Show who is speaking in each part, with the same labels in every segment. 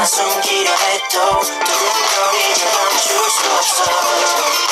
Speaker 1: 숨기려 해도 두근거리면 멈출 수 없어.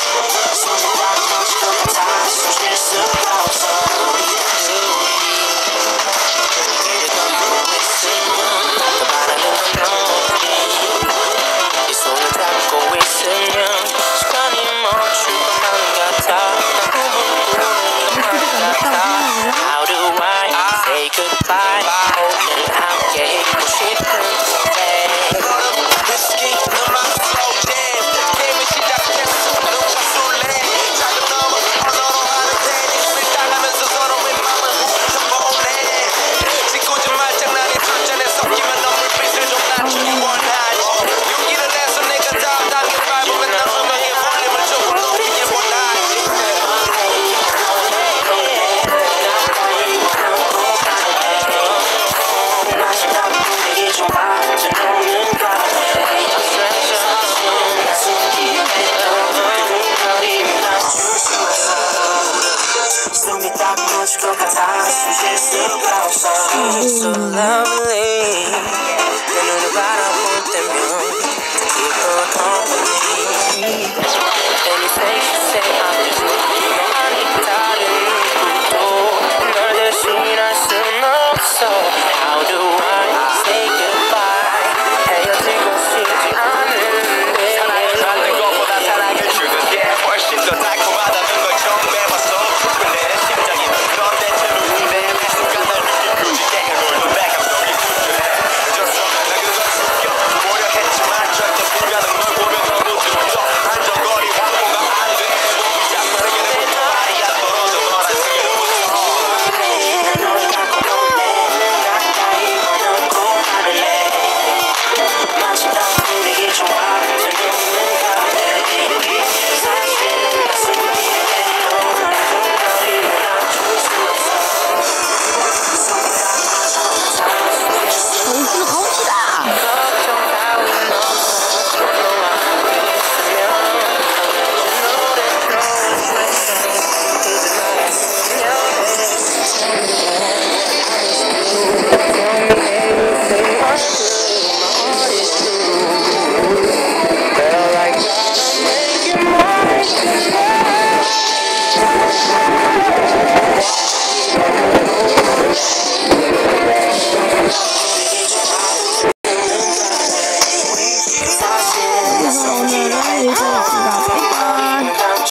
Speaker 1: first couple times, she just so lovely.